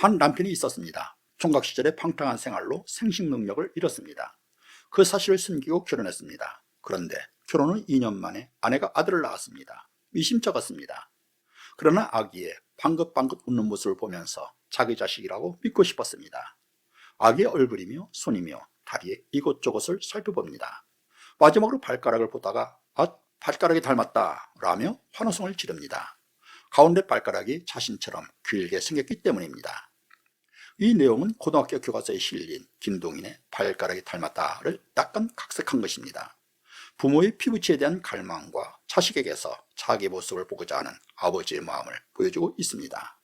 한 남편이 있었습니다. 총각 시절에 방탕한 생활로 생식 능력을 잃었습니다. 그 사실을 숨기고 결혼했습니다. 그런데 결혼 후 2년 만에 아내가 아들을 낳았습니다. 미심쩍었습니다. 그러나 아기의 방긋방긋 웃는 모습을 보면서 자기 자식이라고 믿고 싶었습니다. 아기의 얼굴이며 손이며 다리에 이곳저곳을 살펴봅니다. 마지막으로 발가락을 보다가 아 발가락이 닮았다 라며 환호성을 지릅니다. 가운데 발가락이 자신처럼 길게 생겼기 때문입니다. 이 내용은 고등학교 교과서에 실린 김동인의 발가락이 닮았다를 약간 각색한 것입니다. 부모의 피부치에 대한 갈망과 자식에게서 자기 모습을 보고자 하는 아버지의 마음을 보여주고 있습니다.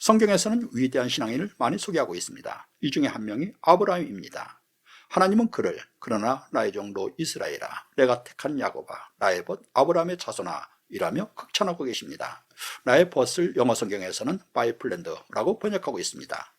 성경에서는 위대한 신앙인을 많이 소개하고 있습니다. 이 중에 한 명이 아브라함입니다. 하나님은 그를 그러나 나의 종도 이스라엘아 내가 택한 야곱아 나의 벗 아브라함의 자손아 이라며 극찬하고 계십니다. 나의 벗을 영어 성경에서는 바이플랜드라고 번역하고 있습니다.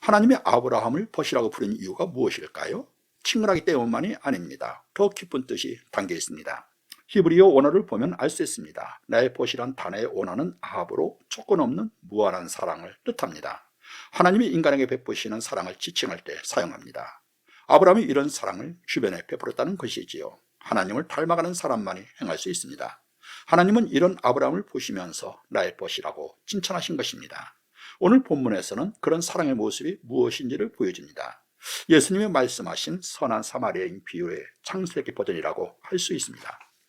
하나님이 아브라함을 벗이라고 부른 이유가 무엇일까요? 친근하기 때문만이 아닙니다. 더 깊은 뜻이 담겨 있습니다. 히브리어 원어를 보면 알 수 있습니다. 나의 벗이란 단어의 원어는 아합으로 조건 없는 무한한 사랑을 뜻합니다. 하나님이 인간에게 베푸시는 사랑을 지칭할 때 사용합니다. 아브라함이 이런 사랑을 주변에 베풀었다는 것이지요. 하나님을 닮아가는 사람만이 행할 수 있습니다. 하나님은 이런 아브라함을 보시면서 나의 벗이라고 칭찬하신 것입니다. 오늘 본문에서는 그런 사랑의 모습이 무엇인지를 보여줍니다. 예수님이 말씀하신 선한 사마리아인 비유의 창세기 버전이라고 할 수 있습니다.